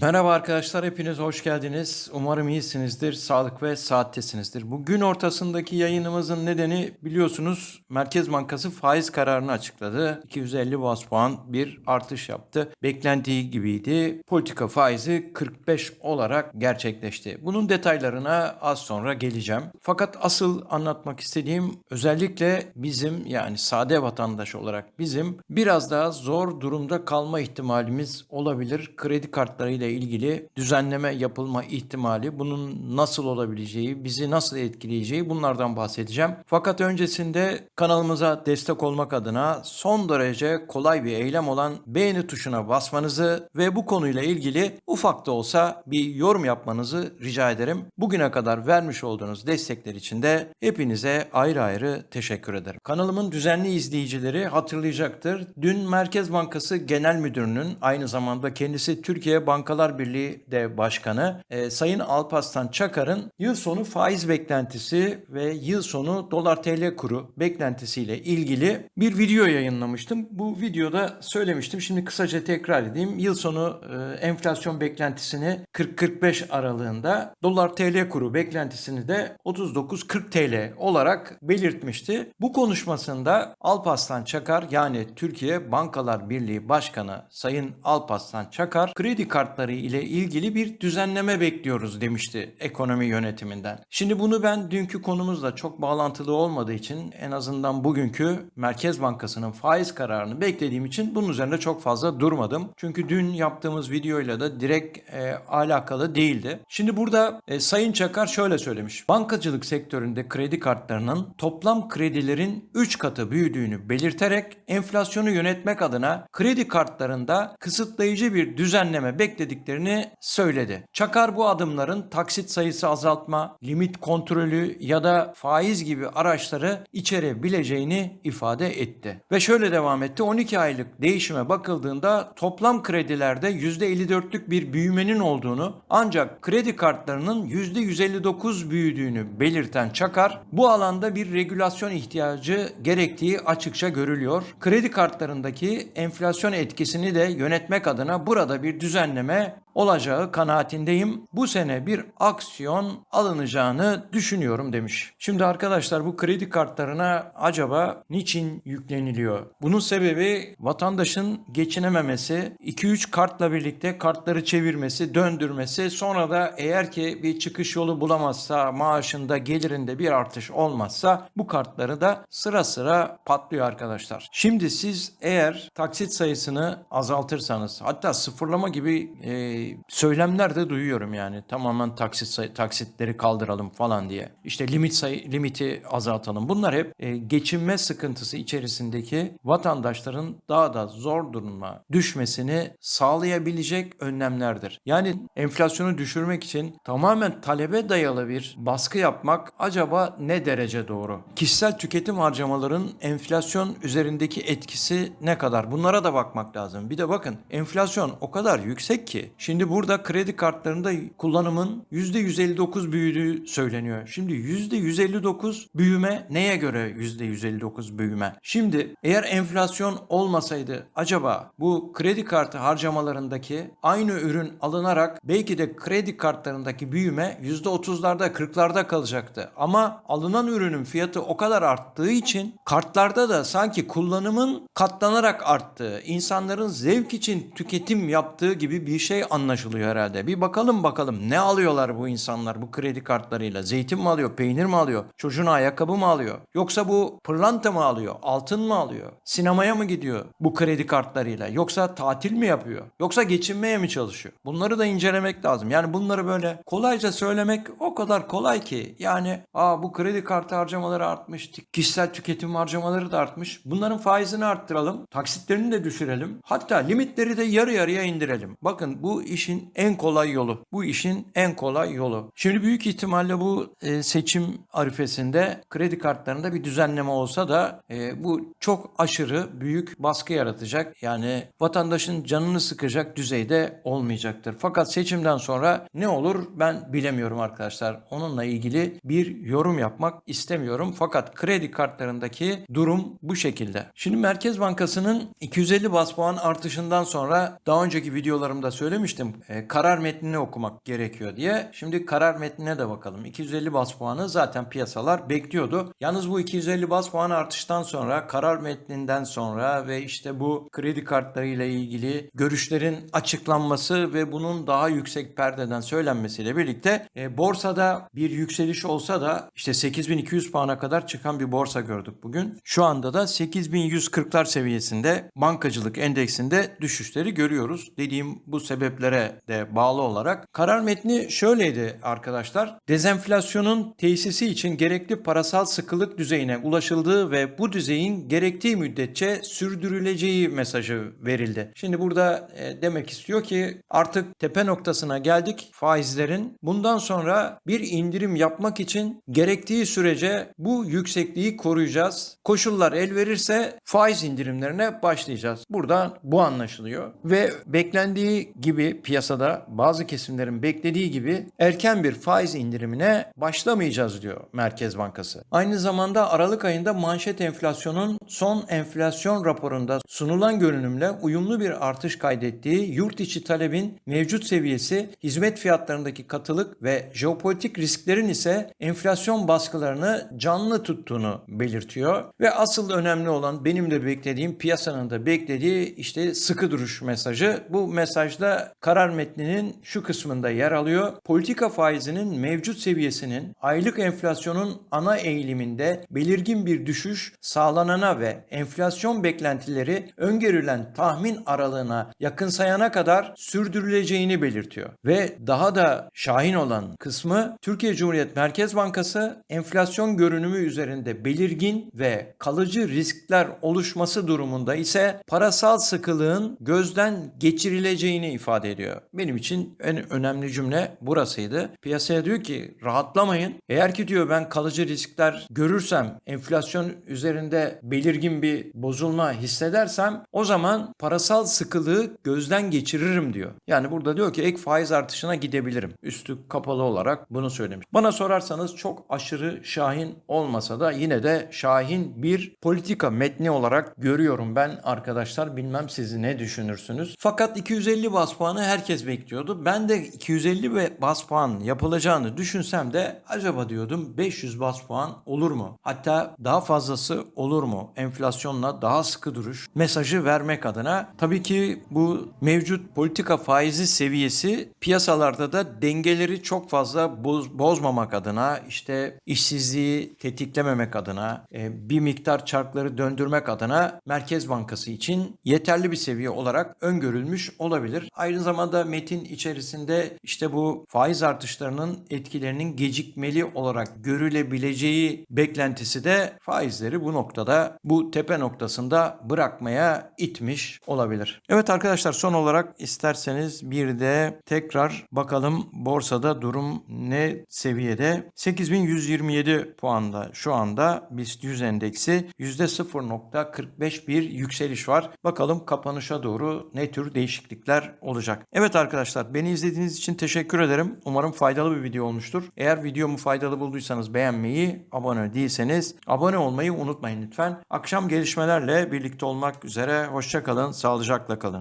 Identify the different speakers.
Speaker 1: Merhaba arkadaşlar, hepiniz hoş geldiniz. Umarım iyisinizdir, sağlık ve saattesinizdir. Bu gün ortasındaki yayınımızın nedeni biliyorsunuz Merkez Bankası faiz kararını açıkladı. 250 bas puan bir artış yaptı. Beklentiyi gibiydi. Politika faizi 45 olarak gerçekleşti. Bunun detaylarına az sonra geleceğim. Fakat asıl anlatmak istediğim özellikle bizim yani sade vatandaş olarak bizim biraz daha zor durumda kalma ihtimalimiz olabilir. Kredi kartlarıyla ilgili düzenleme yapılma ihtimali, bunun nasıl olabileceği, bizi nasıl etkileyeceği bunlardan bahsedeceğim. Fakat öncesinde kanalımıza destek olmak adına son derece kolay bir eylem olan beğeni tuşuna basmanızı ve bu konuyla ilgili ufak da olsa bir yorum yapmanızı rica ederim. Bugüne kadar vermiş olduğunuz destekler için de hepinize ayrı ayrı teşekkür ederim. Kanalımın düzenli izleyicileri hatırlayacaktır. Dün Merkez Bankası Genel Müdürü'nün aynı zamanda kendisi Türkiye Bankalar Birliği de Başkanı e, Sayın Alparslan Çakar'ın yıl sonu faiz beklentisi ve yıl sonu dolar TL kuru beklentisiyle ilgili bir video yayınlamıştım. Bu videoda söylemiştim. Şimdi kısaca tekrar edeyim. Yıl sonu e, enflasyon beklentisini 40-45 aralığında dolar TL kuru beklentisini de 39-40 TL olarak belirtmişti. Bu konuşmasında Alparslan Çakar yani Türkiye Bankalar Birliği Başkanı Sayın Alparslan Çakar kredi kartları ile ilgili bir düzenleme bekliyoruz demişti ekonomi yönetiminden. Şimdi bunu ben dünkü konumuzla çok bağlantılı olmadığı için en azından bugünkü Merkez Bankası'nın faiz kararını beklediğim için bunun üzerinde çok fazla durmadım. Çünkü dün yaptığımız videoyla da direkt e, alakalı değildi. Şimdi burada e, Sayın Çakar şöyle söylemiş. Bankacılık sektöründe kredi kartlarının toplam kredilerin 3 katı büyüdüğünü belirterek enflasyonu yönetmek adına kredi kartlarında kısıtlayıcı bir düzenleme beklediklerini söyledi. Çakar bu adımların taksit sayısı azaltma, limit kontrolü ya da faiz gibi araçları içerebileceğini ifade etti. Ve şöyle devam etti. 12 aylık değişime bakıldığında toplam kredilerde %54'lük bir büyümenin olduğunu ancak kredi kartlarının %159 büyüdüğünü belirten Çakar bu alanda bir regülasyon ihtiyacı gerektiği açıkça görülüyor. Kredi kartlarındaki enflasyon etkisini de yönetmek adına burada bir düzenleme 다음에 olacağı kanaatindeyim. Bu sene bir aksiyon alınacağını düşünüyorum demiş. Şimdi arkadaşlar bu kredi kartlarına acaba niçin yükleniliyor? Bunun sebebi vatandaşın geçinememesi, 2-3 kartla birlikte kartları çevirmesi, döndürmesi, sonra da eğer ki bir çıkış yolu bulamazsa, maaşında, gelirinde bir artış olmazsa bu kartları da sıra sıra patlıyor arkadaşlar. Şimdi siz eğer taksit sayısını azaltırsanız, hatta sıfırlama gibi e, söylemler de duyuyorum yani. Tamamen taksit taksitleri kaldıralım falan diye. İşte limit sayı limiti azaltalım. Bunlar hep e, geçinme sıkıntısı içerisindeki vatandaşların daha da zor duruma düşmesini sağlayabilecek önlemlerdir. Yani enflasyonu düşürmek için tamamen talebe dayalı bir baskı yapmak acaba ne derece doğru? Kişisel tüketim harcamaların enflasyon üzerindeki etkisi ne kadar? Bunlara da bakmak lazım. Bir de bakın enflasyon o kadar yüksek ki Şimdi burada kredi kartlarında kullanımın %159 büyüdüğü söyleniyor. Şimdi %159 büyüme neye göre %159 büyüme? Şimdi eğer enflasyon olmasaydı acaba bu kredi kartı harcamalarındaki aynı ürün alınarak belki de kredi kartlarındaki büyüme %30'larda 40'larda kalacaktı. Ama alınan ürünün fiyatı o kadar arttığı için kartlarda da sanki kullanımın katlanarak arttığı, insanların zevk için tüketim yaptığı gibi bir şey anlaşılıyor herhalde. Bir bakalım bakalım ne alıyorlar bu insanlar bu kredi kartlarıyla? Zeytin mi alıyor, peynir mi alıyor, çocuğuna ayakkabı mı alıyor? Yoksa bu pırlanta mı alıyor, altın mı alıyor? Sinemaya mı gidiyor bu kredi kartlarıyla? Yoksa tatil mi yapıyor? Yoksa geçinmeye mi çalışıyor? Bunları da incelemek lazım. Yani bunları böyle kolayca söylemek o kadar kolay ki. Yani aa bu kredi kartı harcamaları artmış, kişisel tüketim harcamaları da artmış. Bunların faizini arttıralım, taksitlerini de düşürelim. Hatta limitleri de yarı yarıya indirelim. Bakın bu işin en kolay yolu. Bu işin en kolay yolu. Şimdi büyük ihtimalle bu e, seçim arifesinde kredi kartlarında bir düzenleme olsa da e, bu çok aşırı büyük baskı yaratacak. Yani vatandaşın canını sıkacak düzeyde olmayacaktır. Fakat seçimden sonra ne olur ben bilemiyorum arkadaşlar. Onunla ilgili bir yorum yapmak istemiyorum. Fakat kredi kartlarındaki durum bu şekilde. Şimdi Merkez Bankası'nın 250 bas puan artışından sonra daha önceki videolarımda söylemiştim demiştim e, karar metnini okumak gerekiyor diye. Şimdi karar metnine de bakalım. 250 bas puanı zaten piyasalar bekliyordu. Yalnız bu 250 bas puan artıştan sonra karar metninden sonra ve işte bu kredi kartlarıyla ilgili görüşlerin açıklanması ve bunun daha yüksek perdeden söylenmesiyle birlikte e, borsada bir yükseliş olsa da işte 8200 puana kadar çıkan bir borsa gördük bugün. Şu anda da 8140'lar seviyesinde bankacılık endeksinde düşüşleri görüyoruz. Dediğim bu sebeplere de bağlı olarak karar metni şöyleydi arkadaşlar. Dezenflasyonun tesisi için gerekli parasal sıkılık düzeyine ulaşıldığı ve bu düzeyin gerektiği müddetçe sürdürüleceği mesajı verildi. Şimdi burada e, demek istiyor ki artık tepe noktasına geldik faizlerin. Bundan sonra bir indirim yapmak için gerektiği sürece bu yüksekliği koruyacağız. Koşullar el verirse faiz indirimlerine başlayacağız. Buradan bu anlaşılıyor ve beklendiği gibi piyasada bazı kesimlerin beklediği gibi erken bir faiz indirimine başlamayacağız diyor Merkez Bankası. Aynı zamanda Aralık ayında manşet enflasyonun son enflasyon raporunda sunulan görünümle uyumlu bir artış kaydettiği yurt içi talebin mevcut seviyesi, hizmet fiyatlarındaki katılık ve jeopolitik risklerin ise enflasyon baskılarını canlı tuttuğunu belirtiyor. Ve asıl önemli olan benim de beklediğim piyasanın da beklediği işte sıkı duruş mesajı. Bu mesajda karar metninin şu kısmında yer alıyor. Politika faizinin mevcut seviyesinin aylık enflasyonun ana eğiliminde belirgin bir düşüş sağlanana ve enflasyon beklentileri öngörülen tahmin aralığına yakınsayana kadar sürdürüleceğini belirtiyor. Ve daha da şahin olan kısmı Türkiye Cumhuriyet Merkez Bankası enflasyon görünümü üzerinde belirgin ve kalıcı riskler oluşması durumunda ise parasal sıkılığın gözden geçirileceğini ifade ediyor. Benim için en önemli cümle burasıydı. Piyasaya diyor ki rahatlamayın. Eğer ki diyor ben kalıcı riskler görürsem, enflasyon üzerinde belirgin bir bozulma hissedersem o zaman parasal sıkılığı gözden geçiririm diyor. Yani burada diyor ki ek faiz artışına gidebilirim. Üstü kapalı olarak bunu söylemiş. Bana sorarsanız çok aşırı şahin olmasa da yine de şahin bir politika metni olarak görüyorum ben arkadaşlar. Bilmem siz ne düşünürsünüz. Fakat 250 bas puanı herkes bekliyordu. Ben de 250 ve bas puan yapılacağını düşünsem de acaba diyordum 500 bas puan olur mu? Hatta daha fazlası olur mu? Enflasyonla daha sıkı duruş mesajı vermek adına. Tabii ki bu mevcut politika faizi seviyesi piyasalarda da dengeleri çok fazla boz, bozmamak adına işte işsizliği tetiklememek adına e, bir miktar çarkları döndürmek adına Merkez Bankası için yeterli bir seviye olarak öngörülmüş olabilir. Aynı zamanda metin içerisinde işte bu faiz artışlarının etkilerinin gecikmeli olarak görülebileceği beklentisi de faizleri bu noktada bu tepe noktasında bırakmaya itmiş olabilir. Evet arkadaşlar son olarak isterseniz bir de tekrar bakalım borsada durum ne seviyede? 8127 puanda şu anda BIST 100 endeksi %0.45 bir yükseliş var. Bakalım kapanışa doğru ne tür değişiklikler olacak. Evet arkadaşlar beni izlediğiniz için teşekkür ederim. Umarım faydalı bir video olmuştur. Eğer videomu faydalı bulduysanız beğenmeyi, abone değilseniz abone olmayı unutmayın lütfen. Akşam gelişmelerle birlikte olmak üzere. Hoşçakalın, sağlıcakla kalın.